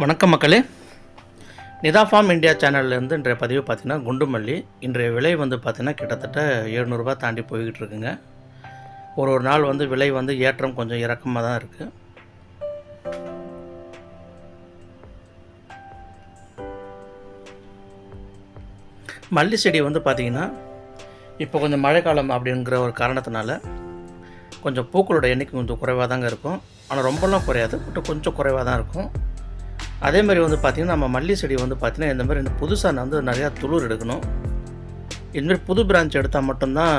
வணக்கம் மக்களே. Nita form India சேனல்லேருந்து இன்றைய பதிவு பார்த்தீங்கன்னா குண்டு மல்லி இன்றைய விலை வந்து பார்த்திங்கன்னா கிட்டத்தட்ட எழுநூறுபா தாண்டி போய்கிட்டு இருக்குங்க. ஒரு ஒரு நாள் வந்து விலை வந்து ஏற்றம் கொஞ்சம் இறக்கமாக தான் இருக்குது மல்லி செடி வந்து பார்த்திங்கன்னா இப்போ கொஞ்சம் மழைக்காலம் அப்படிங்கிற ஒரு காரணத்தினால கொஞ்சம் பூக்களோட எண்ணிக்கை கொஞ்சம் குறைவாக தாங்க இருக்கும். ஆனால் ரொம்பலாம் குறையாது பட் கொஞ்சம் குறைவாக தான் இருக்கும். அதே மாதிரி வந்து பார்த்திங்கன்னா நம்ம மல்லி செடி வந்து பார்த்திங்கன்னா இந்த மாதிரி புதுசாக வந்து நிறையா துளிர் எடுக்கணும். இதுமாரி புது பிரான்ச் எடுத்தால் மட்டும்தான்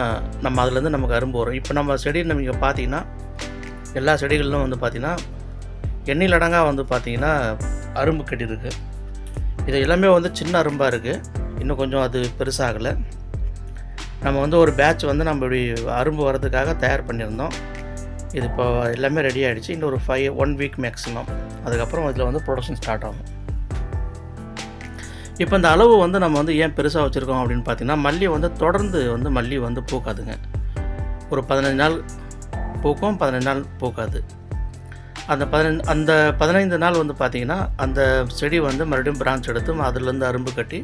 நம்ம அதுலேருந்து நமக்கு அரும்பு வரும். இப்போ நம்ம செடி நீங்கள் பார்த்தீங்கன்னா எல்லா செடிகளிலும் வந்து பார்த்திங்கன்னா எண்ணில் அடங்காக வந்து பார்த்திங்கன்னா அரும்பு கட்டியிருக்கு. இது எல்லாமே வந்து சின்ன அரும்பாக இருக்குது இன்னும் கொஞ்சம் அது பெருசாகலை. நம்ம வந்து ஒரு பேட்ச் வந்து நம்ம இப்படி அரும்பு வர்றதுக்காக தயார் பண்ணியிருந்தோம். இது இப்போ எல்லாமே ரெடி ஆகிடுச்சு இன்னும் ஒரு ஃபைவ் ஒன் வீக் மேக்ஸிமம் அதுக்கப்புறம் இதில் வந்து ப்ரொடக்ஷன் ஸ்டார்ட் ஆகும். இப்போ இந்த அளவு வந்து நம்ம வந்து ஏன் பெருசாக வச்சுருக்கோம் அப்படின்னு பார்த்தீங்கன்னா மல்லி வந்து தொடர்ந்து வந்து மல்லி வந்து பூக்காதுங்க. ஒரு பதினஞ்சு நாள் பூக்கும் பதினஞ்சு நாள் பூக்காது. அந்த பதினஞ்சு அந்த பதினைந்து நாள் வந்து பார்த்திங்கன்னா அந்த செடி வந்து மறுபடியும் பிரான்ச் எடுத்து அதுலேருந்து அரும்பு கட்டி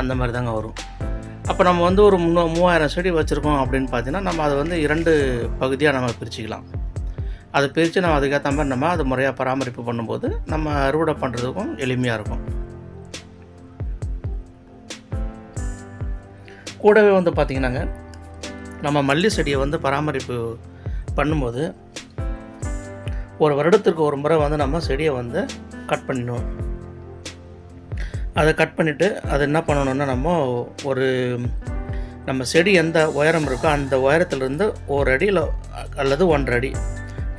அந்த மாதிரி தாங்க வரும். அப்போ நம்ம வந்து ஒரு முன்னூ மூவாயிரம் செடி வச்சுருக்கோம் அப்படின்னு பார்த்தீங்கன்னா நம்ம அதை வந்து இரண்டு பகுதியாக நம்ம பிரிச்சுக்கலாம். அதை பிரித்து நம்ம அதுக்கேற்ற மாதிரி நம்ம அதை முறையாக பராமரிப்பு பண்ணும்போது நம்ம அறுவடை பண்ணுறதுக்கும் எளிமையாக இருக்கும். கூடவே வந்து பார்த்திங்கன்னாங்க நம்ம மல்லி செடியை வந்து பராமரிப்பு பண்ணும்போது ஒரு வருடத்திற்கு ஒரு முறை வந்து நம்ம செடியை வந்து கட் பண்ணிடணும் அதை கட் பண்ணிவிட்டு அதை என்ன பண்ணணும்னா நம்ம ஒரு நம்ம செடி எந்த உயரம் இருக்கோ அந்த உயரத்துலேருந்து ஒரு அடியில் அல்லது ஒன்றரை அடி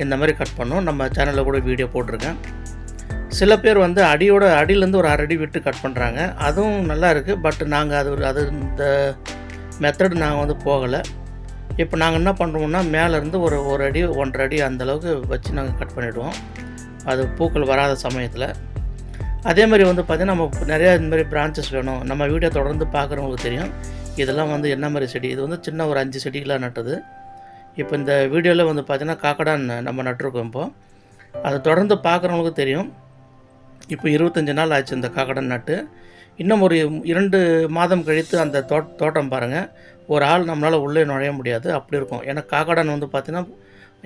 இந்த மாதிரி கட் பண்ணோம். நம்ம சேனலில் கூட வீடியோ போட்டிருக்கேன். சில பேர் வந்து அடியோட அடியிலேருந்து ஒரு அரை அடி விட்டு கட் பண்ணுறாங்க அதுவும் நல்லா இருக்குது பட் நாங்கள் அது அது இந்த மெத்தடு நாங்கள் வந்து போகலை. இப்போ நாங்கள் என்ன பண்ணுறோம்னா மேலேருந்து ஒரு ஒரு அடி ஒன்றரை அடி அந்தளவுக்கு வச்சு நாங்கள் கட் பண்ணிவிடுவோம் அது பூக்கள் வராத சமயத்தில். அதே மாதிரி வந்து பார்த்திங்கன்னா நம்ம நிறையா இந்த மாதிரி பிரான்ச்சஸ் வேணும். நம்ம வீடியோ தொடர்ந்து பார்க்குறவங்களுக்கு தெரியும். இதெல்லாம் வந்து என்ன மாதிரி செடி? இது வந்து சின்ன ஒரு அஞ்சு செடிகளாக நட்டது. இப்போ இந்த வீடியோவில் வந்து பார்த்திங்கன்னா காக்கடான் நம்ம நட்டிருக்கோம் இப்போ. அதை தொடர்ந்து பார்க்குறவங்களுக்கு தெரியும். இப்போ இருபத்தஞ்சி நாள் ஆச்சு இந்த காக்கடன் நட்டு. இன்னும் ஒரு இரண்டு மாதம் கழித்து அந்த தோட் தோட்டம் பாருங்கள் ஒரு ஆள் நம்மளால் உள்ளே நுழைய முடியாது. அப்படி இருக்கும். ஏன்னா காக்கடன் வந்து பார்த்திங்கன்னா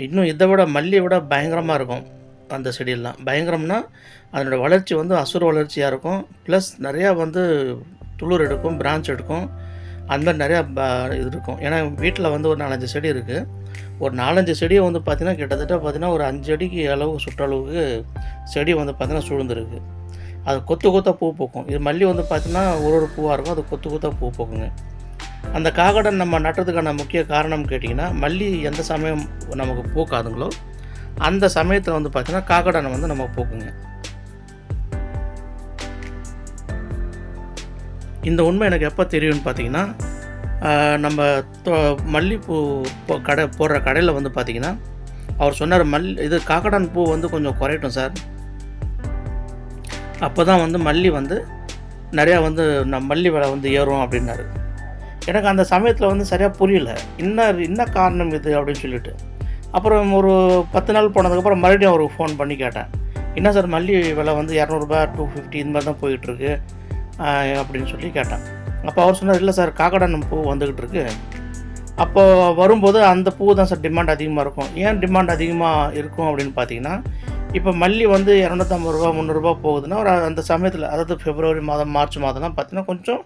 இன்னும் இதை விட மல்லியை விட பயங்கரமாக இருக்கும். அந்த செடியெல்லாம் பயங்கரம்னா அதனோடய வளர்ச்சி வந்து அசுர வளர்ச்சியாக இருக்கும். ப்ளஸ் நிறையா வந்து துளிர் எடுக்கும் பிரான்ச் எடுக்கும். அந்த மாதிரி நிறையா ப- இது இருக்கும். ஏன்னா வீட்டில் வந்து ஒரு நாலஞ்சு செடி இருக்குது ஒரு நாலஞ்சு செடியை வந்து பார்த்திங்கன்னா கிட்டத்தட்ட பார்த்திங்கன்னா ஒரு அஞ்சு அடிக்கு அளவு சுற்றளவுக்கு செடி வந்து பார்த்திங்கன்னா சூழ்ந்துருக்கு. அது கொத்து கொத்தாக பூ பூக்கும். இது மல்லி வந்து பார்த்திங்கன்னா ஒரு ஒரு பூவாக இருக்கும். அது கொத்து கொத்தாக பூ பூக்குங்க. அந்த காகடன் நம்ம நட்டுறதுக்கான முக்கிய காரணம் கேட்டிங்கன்னா மல்லி எந்த சமயம் நமக்கு பூக்காதுங்களோ அந்த சமயத்தில் வந்து பார்த்திங்கன்னா காக்கடனை வந்து நம்ம போக்குங்க. இந்த உண்மை எனக்கு எப்போ தெரியும்னு பார்த்தீங்கன்னா நம்ம தொ- மல்லிப்பூ கடை போடுற கடையில் வந்து பார்த்தீங்கன்னா அவர் சொன்னார் மல் இது காக்கடான் பூ வந்து கொஞ்சம் குறையட்டும் சார். அப்போ தான் வந்து மல்லி வந்து நிறையா வந்து நம் மல்லி விலை வந்து ஏறும் அப்படின்னாரு. எனக்கு அந்த சமயத்தில் வந்து சரியாக புரியல. என்ன என்ன காரணம் இது அப்படின்னு சொல்லிட்டு. அப்புறம் ஒரு பத்து நாள் போனதுக்கப்புறம் மறுபடியும் அவருக்கு ஃபோன் பண்ணி கேட்டேன். என்ன சார் மல்லி விலை வந்து இரநூறுபா டூ ஃபிஃப்டி இந்த மாதிரி தான் போயிட்டுருக்கு அப்படின்னு சொல்லி கேட்டேன். அப்போ அவர் சொன்னார் இல்லை சார் காக்கடன் பூ வந்துக்கிட்டு இருக்கு. அப்போ வரும்போது அந்த பூ தான் சார் டிமாண்ட் அதிகமாக இருக்கும். ஏன் டிமாண்ட் அதிகமாக இருக்கும் அப்படின்னு பார்த்தீங்கன்னா இப்போ மல்லி வந்து இரநூத்தம்பது ரூபா முந்நூறுரூபா போகுதுன்னா ஒரு அந்த சமயத்தில் அதாவது பிப்ரவரி மாதம் மார்ச் மாதம்லாம் பார்த்தீங்கன்னா கொஞ்சம்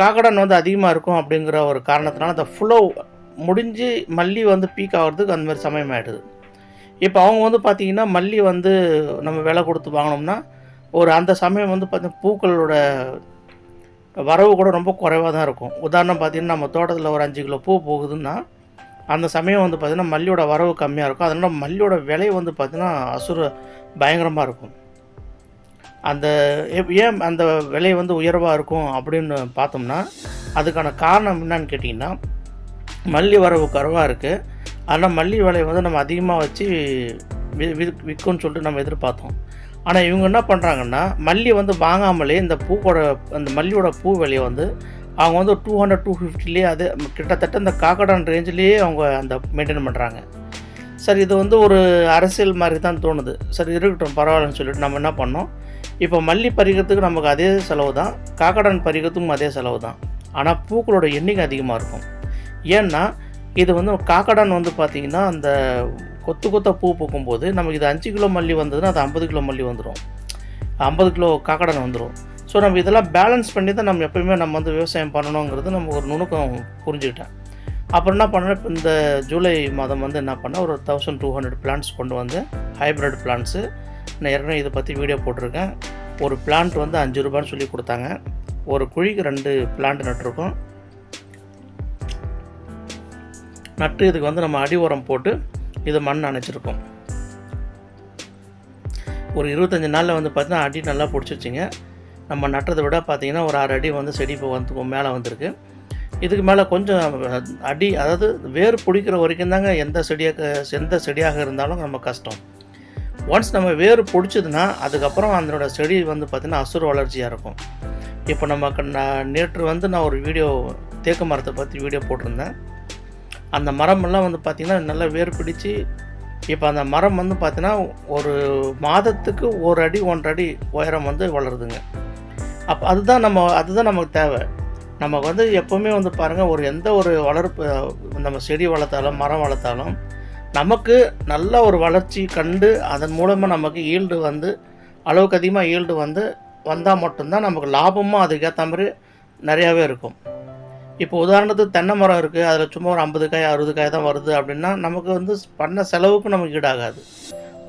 காக்கடான் வந்து அதிகமாக இருக்கும் அப்படிங்கிற ஒரு காரணத்தினால அந்த ஃப்ளோ முடிஞ்சு மல்லி வந்து பீக் ஆகிறதுக்கு அந்த மாதிரி சமயம் ஆகிடுது இப்போ அவங்க வந்து பார்த்திங்கன்னா மல்லி வந்து நம்ம விலை கொடுத்து வாங்கினோம்னா ஒரு அந்த சமயம் வந்து பார்த்திங்கன்னா பூக்களோட வரவு கூட ரொம்ப குறைவாக தான் இருக்கும். உதாரணம் பார்த்திங்கன்னா நம்ம தோட்டத்தில் ஒரு அஞ்சு கிலோ பூ போகுதுன்னா அந்த சமயம் வந்து பார்த்திங்கன்னா மல்லியோட வரவு கம்மியாக இருக்கும். அதனால் மல்லியோட விலை வந்து பார்த்திங்கன்னா அசுர பயங்கரமாக இருக்கும். அந்த ஏன் அந்த விலை வந்து உயர்வாக இருக்கும் அப்படின்னு பார்த்தோம்னா அதுக்கான காரணம் என்னன்னு கேட்டிங்கன்னா மல்லி வரவு குறவாக இருக்குது ஆனால் மல்லி விலை வந்து நம்ம அதிகமாக வச்சு வி விற்கும்னு சொல்லிட்டு நம்ம எதிர்பார்த்தோம். ஆனால் இவங்க என்ன பண்ணுறாங்கன்னா மல்லி வந்து வாங்காமலே இந்த பூக்கோட அந்த மல்லியோட பூ விலையை வந்து அவங்க வந்து டூ ஹண்ட்ரட் டூ ஃபிஃப்டிலே அது கிட்டத்தட்ட இந்த காக்கடான் ரேஞ்சிலேயே அவங்க அந்த மெயின்டைன் பண்ணுறாங்க சரி இது வந்து ஒரு அரசியல் மாதிரி தான் தோணுது. சரி இருக்கட்டும் பரவாயில்லன்னு சொல்லிட்டு நம்ம என்ன பண்ணோம்? இப்போ மல்லி பறிக்கிறதுக்கு நமக்கு அதே செலவு தான் காக்கடான் பறிக்கிறதுக்கும் அதே செலவு தான். ஆனால் பூக்களோட எண்ணிக்கை அதிகமாக இருக்கும். ஏன்னா இது வந்து காக்கடான் வந்து பார்த்திங்கன்னா அந்த கொத்து கொத்த பூ பூக்கும்போது நமக்கு இது அஞ்சு கிலோ மல்லி வந்ததுன்னா அது ஐம்பது கிலோ மல்லி வந்துடும் ஐம்பது கிலோ காக்கடான் வந்துடும் ஸோ நம்ம இதெல்லாம் பேலன்ஸ் பண்ணி தான் நம்ம எப்பயுமே நம்ம வந்து விவசாயம் பண்ணணுங்கிறது நம்ம ஒரு நுணுக்கம் புரிஞ்சுக்கிட்டேன். அப்புறம் என்ன பண்ணேன்? இப்போ இந்த ஜூலை மாதம் வந்து என்ன பண்ணேன்? ஒரு தௌசண்ட் டூ ஹண்ட்ரட் பிளான்ஸ் கொண்டு வந்து ஹைப்ரிட் பிளான்ஸு நான் ஏற்கனவே இதை பற்றி வீடியோ போட்டிருக்கேன். ஒரு பிளான்ட் வந்து அஞ்சு ரூபான்னு சொல்லி கொடுத்தாங்க. ஒரு குழிக்கு ரெண்டு பிளான்ட் நட்டிருக்கோம். நட்டு இதுக்கு வந்து நம்ம அடி உரம் போட்டு இது மண் அணைச்சிருக்கோம். ஒரு இருபத்தஞ்சி நாளில் வந்து பார்த்திங்கன்னா அடி நல்லா பிடிச்சிச்சிங்க நம்ம நட்டதை விட பார்த்திங்கன்னா ஒரு ஆறு அடி வந்து செடி இப்போ வந்து மேலே வந்திருக்கு. இதுக்கு மேலே கொஞ்சம் அடி அதாவது வேர் பிடிக்கிற வரைக்கும் தாங்க எந்த செடியாக எந்த செடியாக இருந்தாலும் நம்ம கஷ்டம். ஒன்ஸ் நம்ம வேர் பிடிச்சதுன்னா அதுக்கப்புறம் அதனோட செடி வந்து பார்த்திங்கன்னா அசுர வளர்ச்சியாக இருக்கும். இப்போ நம்ம நேற்று வந்து நான் ஒரு வீடியோ தேக்கு மரத்தை பற்றி வீடியோ போட்டிருந்தேன். அந்த மரமெல்லாம் வந்து பார்த்திங்கன்னா நல்லா வேர் பிடிச்சி இப்போ அந்த மரம் வந்து பார்த்திங்கன்னா ஒரு மாதத்துக்கு ஒரு அடி ஒன்றரை அடி உயரம் வந்து வளருதுங்க. அப்போ அதுதான் நம்ம அதுதான் நமக்கு தேவை. நமக்கு வந்து எப்போவுமே வந்து பாருங்கள் ஒரு எந்த ஒரு வளர்ப்பு நம்ம செடி வளர்த்தாலும் மரம் வளர்த்தாலும் நமக்கு நல்ல ஒரு வளர்ச்சி கண்டு அதன் மூலமாக நமக்கு ஈல்டு வந்து அளவுக்கு அதிகமாக ஈல்டு வந்து வந்தால் மட்டும்தான் நமக்கு லாபமும் அதுக்கேற்ற மாதிரி நிறையாவே இருக்கும். இப்போ உதாரணத்துக்கு தென்னை மரம் இருக்குது அதில் சும்மா ஒரு ஐம்பது காய் அறுபது காய் தான் வருது அப்படின்னா நமக்கு வந்து பண்ண செலவுக்கு நமக்கு ஈடாகாது.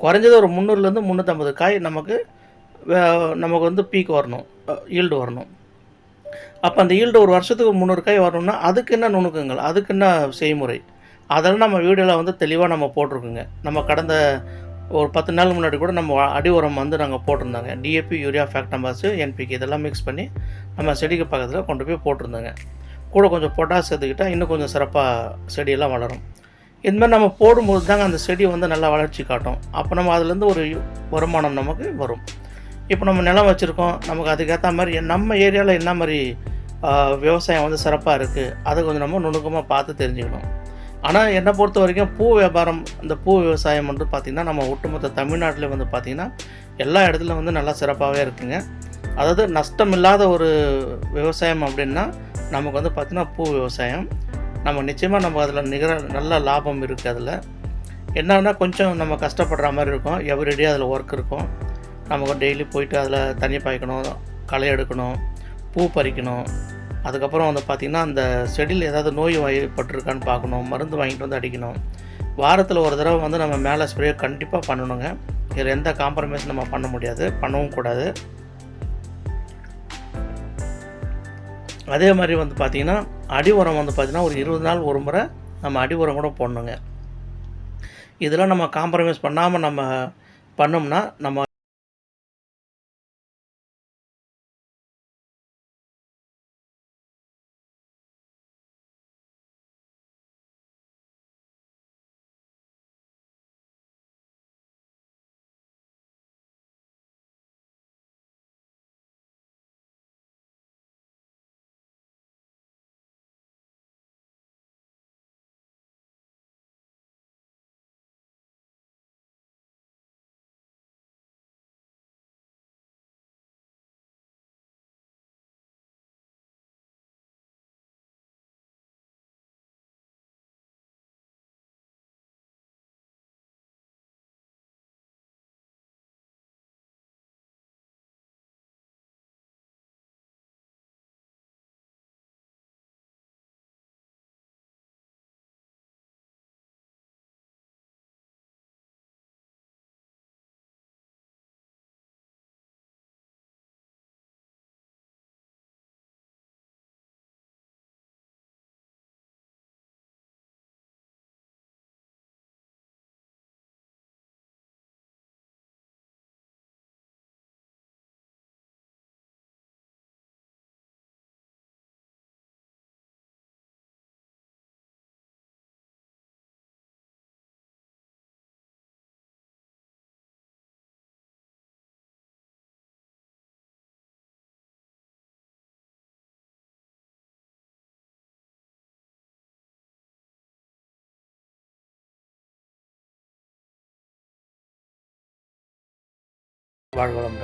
குறைஞ்சது ஒரு முந்நூறுலேருந்து முந்நூற்றம்பது காய் நமக்கு நமக்கு வந்து பீக் வரணும் ஈல்டு வரணும். அப்போ அந்த ஈல்டு ஒரு வருஷத்துக்கு முந்நூறு காய் வரணும்னா அதுக்கு என்ன நுணுக்கங்கள் அதுக்கு என்ன செய்முறை? அதெல்லாம் நம்ம வீடியோவில் வந்து தெளிவாக நம்ம போட்டிருக்குங்க. நம்ம கடந்த ஒரு பத்து நாள் முன்னாடி கூட நம்ம அடி உரம் வந்து நாங்கள் போட்டிருந்தாங்க. டிஏபி யூரியா ஃபேக்டம்பாஸு என்பிக்கு இதெல்லாம் மிக்ஸ் பண்ணி நம்ம செடிக்கு பக்கத்தில் கொண்டு போய் போட்டிருந்தாங்க. கூட கொஞ்சம் பொட்டாஸ் சேர்த்துக்கிட்டால் இன்னும் கொஞ்சம் சிறப்பாக செடியெல்லாம் வளரும். இதுமாதிரி நம்ம போடும்போது தாங்க அந்த செடி வந்து நல்லா வளர்ச்சி காட்டும். அப்போ நம்ம அதுலேருந்து ஒரு வருமானம் நமக்கு வரும். இப்போ நம்ம நிலம் வச்சுருக்கோம். நமக்கு அதுக்கேற்ற மாதிரி நம்ம ஏரியாவில் என்ன மாதிரி விவசாயம் வந்து சிறப்பாக இருக்குது அதை கொஞ்சம் நம்ம நுணுக்கமாக பார்த்து தெரிஞ்சுக்கணும். ஆனால் என்னை பொறுத்த வரைக்கும் பூ வியாபாரம் இந்த பூ விவசாயம் வந்து பார்த்திங்கன்னா நம்ம ஒட்டுமொத்த தமிழ்நாட்டில் வந்து பார்த்திங்கன்னா எல்லா இடத்துலையும் வந்து நல்லா சிறப்பாகவே இருக்குங்க. அதாவது நஷ்டம் இல்லாத ஒரு விவசாயம் அப்படின்னா நமக்கு வந்து பார்த்திங்கன்னா பூ விவசாயம். நம்ம நிச்சயமாக நம்ம அதில் நிகர நல்ல லாபம் இருக்குது அதில். என்னன்னா கொஞ்சம் நம்ம கஷ்டப்படுற மாதிரி இருக்கும். எவ்ரிடே அதில் ஒர்க் இருக்கும். நமக்கு டெய்லி போயிட்டு அதில் தண்ணி பாய்க்கணும் களை எடுக்கணும் பூ பறிக்கணும். அதுக்கப்புறம் வந்து பார்த்திங்கன்னா அந்த செடியில் ஏதாவது நோய் வாய்ப்பட்டிருக்கான்னு பார்க்கணும். மருந்து வாங்கிட்டு வந்து அடிக்கணும். வாரத்தில் ஒரு தடவை வந்து நம்ம மேலே ஸ்ப்ரே கண்டிப்பாக பண்ணணுங்க. இதில் எந்த காம்ப்ரமைஸும் நம்ம பண்ண முடியாது. பண்ணவும் கூடாது. அதே மாதிரி வந்து பார்த்திங்கன்னா அடி உரம் வந்து பார்த்திங்கன்னா ஒரு இருபது நாள் ஒரு முறை நம்ம அடி உரம் கூட போடணுங்க. இதெல்லாம் நம்ம காம்ப்ரமைஸ் பண்ணாமல் நம்ம பண்ணோம்னா நம்ம বাড়বলাম